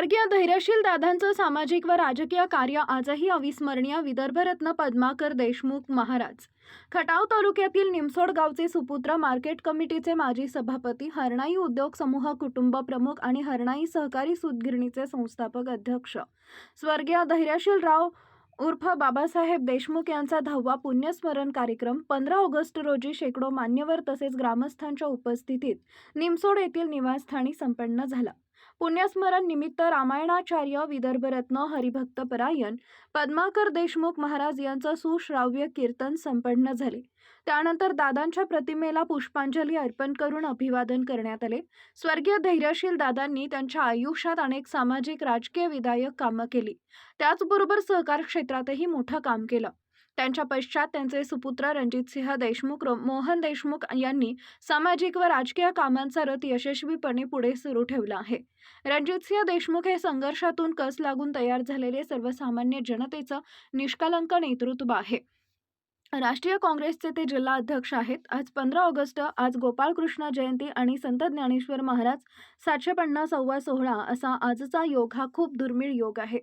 स्वर्गीय धैर्यशील दादांचं सामाजिक व राजकीय कार्य आजही अविस्मरणीय विदर्भरत्न पद्माकर देशमुख महाराज. खटाव तालुक्यातील निमसोड गावचे सुपुत्र मार्केट कमिटीचे माजी सभापती हरणाई उद्योग समूह कुटुंब प्रमुख आणि हरणाई सहकारी सुतगिरणीचे संस्थापक अध्यक्ष. स्वर्गीय धैर्यशील राव उर्फ बाबासाहेब देशमुख यांचा दहावा पुण्यस्मरण कार्यक्रम पंधरा ऑगस्ट रोजी शेकडो मान्यवर तसेच ग्रामस्थांच्या उपस्थितीत निमसोड येथील निवासस्थानी संपन्न झाला. पुण्यस्मरण निमित्त रामायणाचार्य विदर्भरत्न हरिभक्त परायण पद्माकर देशमुख महाराज यांचं सुश्राव्य कीर्तन संपन्न झाले. त्यानंतर दादांच्या प्रतिमेला पुष्पांजली अर्पण करून अभिवादन करण्यात आले. स्वर्गीय धैर्यशील दादांनी त्यांच्या आयुष्यात अनेक सामाजिक राजकीय विधायक कामं केली. त्याचबरोबर सहकार क्षेत्रातही मोठं काम केलं. त्यांच्या पश्चात त्यांचे सुपुत्र रणजितसिंह देशमुख मोहन देशमुख यांनी सामाजिक व राजकीय कामांचा रथ यशस्वीपणे पुढे सुरू ठेवला आहे. रणजितसिंह देशमुख हे संघर्षातून कस लागून तयार झालेले सर्वसामान्य जनतेचं निष्कलंक नेतृत्व आहे. राष्ट्रीय काँग्रेसचे ते जिल्हा अध्यक्ष आहेत. आज पंधरा ऑगस्ट आज गोपाळकृष्ण जयंती आणि संत ज्ञानेश्वर महाराज सातशे पन्नासावा सोहळा असा आजचा योग हा खूप दुर्मिळ योग आहे.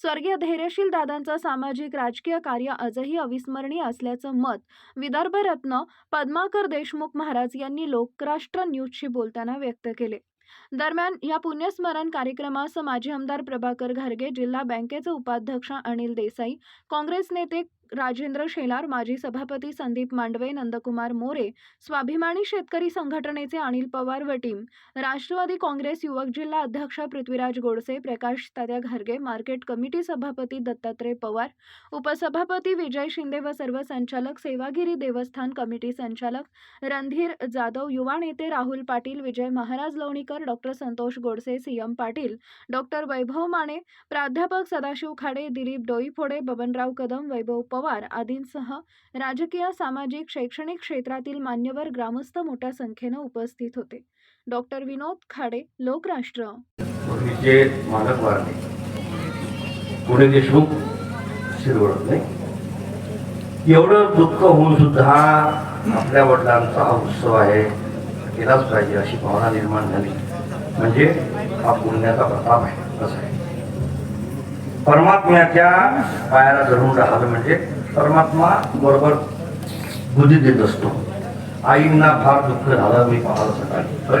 स्वर्गीय धैर्यशील दादांचं सामाजिक राजकीय कार्य आजही अविस्मरणीय असल्याचं मत विदर्भरत्न पद्माकर देशमुख महाराज यांनी लोकराष्ट्र न्यूजशी बोलताना व्यक्त केले. दरम्यान या पुण्यस्मरण कार्यक्रमास माजी आमदार प्रभाकर घारगे जिल्हा बँकेचे उपाध्यक्ष अनिल देसाई काँग्रेस नेते राजेंद्र शेलार माजी सभापती संदीप मांडवे नंदकुमार मोरे स्वाभिमानी शेतकरी संघटनेचे अनिल पवार व टीम राष्ट्रवादी काँग्रेस युवक जिल्हा अध्यक्ष पृथ्वीराज गोडसे प्रकाश तात्या घारगे मार्केट कमिटी सभापती दत्तात्रय पवार उपसभापती विजय शिंदे व सर्व संचालक सेवागिरी देवस्थान कमिटी संचालक रणधीर जाधव युवा नेते Rahul Patil Vijay Maharaj Lonikar doctor Santosh Godse CM Patil doctor Vaibhav Mane प्राध्यापक सदाशिव खाडे दिलीप डोईफोडे बबनराव कदम वैभव पवार पवार आदींसह राजकीय सामाजिक शैक्षणिक क्षेत्रातील मान्यवर ग्रामस्थ मोठ्या संख्येनं उपस्थित होते. डॉक्टर विनोद खाडे लोकराष्ट्र. पूर्वीचे मालक पुणे देशमुख शिरवळ एवढं दुःख होऊन सुद्धा आपल्या वडिलांचा हा उत्सव आहे. केलाच पाहिजे अशी भावना निर्माण झाली. म्हणजे हा पुण्याचा प्रताप आहे. असं आहे. परमात्म्याच्या पायाला धरून राहिलं म्हणजे परमात्मा बरोबर बुद्धी देत असतो. आईंना फार दुःख झालं मी पाहिलं सकाळी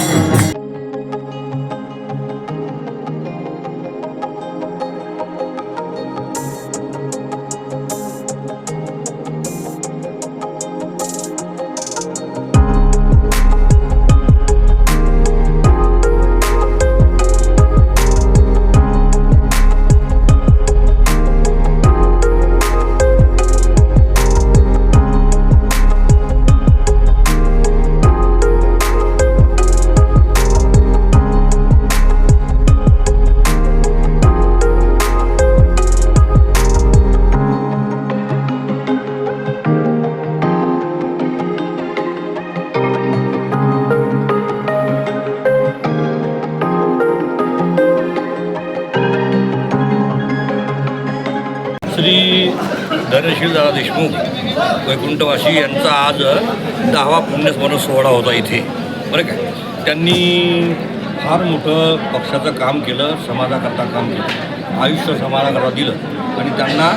श्री का? दादा देशमुख वैकुंठवासी यांचा आज दहावा पुण्यस्मरण सोहळा होता इथे. बरं काय त्यांनी फार मोठं पक्षाचं काम केलं समाजाकरता काम केलं आयुष्य समाजाकरता दिलं आणि त्यांना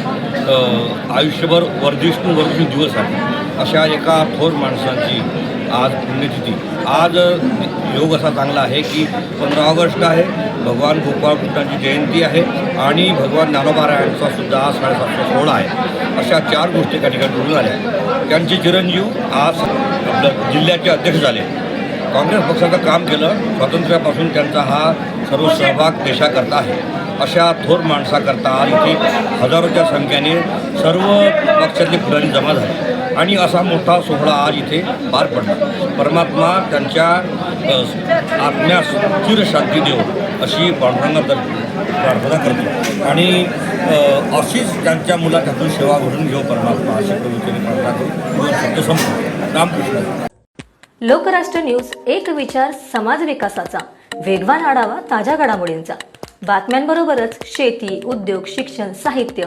आयुष्यभर वर्धिष्णू वर्धिष्णू दिवस आहे. अशा एका थोर माणसांची आज पुण्यतिथी. आज योग असा चांगला आहे की पंधरा ऑगस्ट आहे भगवान गोपाळकृष्णांची जयंती आहे आणि भगवान ज्ञानोबारायांचा सुद्धा आज साडेसातचा सोहळा आहे. अशा चार गोष्टी त्या ठिकाणी घडून आल्या. त्यांचे चिरंजीव आज आपल्या जिल्ह्याचे अध्यक्ष झाले. काँग्रेस पक्षाचं काम केलं स्वातंत्र्यापासून त्यांचा हा सर्व सहभाग देशाकरता आहे. अशा थोर माणसाकरता आज इथे हजारोच्या संख्येने सर्व पक्षातले फुलांनी जमा झाले. आणि असा मोठा सोहळा आज इथे पार पडला. परमात्मा त्यांच्या आत्म्यास चिर शांती देव अशी पांडुरंगातर्फे प्रार्थना करतो आणि अशीच त्यांच्या मुलाखतून सेवा घडून घेऊ परमात्मा अशी प्रवृत्तीने प्रार्थना करू. शब्द संपतो रामकृष्ण. लोकराष्ट्र न्यूज एक विचार समाज विकासाचा. वेगवान आढावा ताज्या घडामोडींचा. बातम्यांबरोबरच शेती उद्योग शिक्षण साहित्य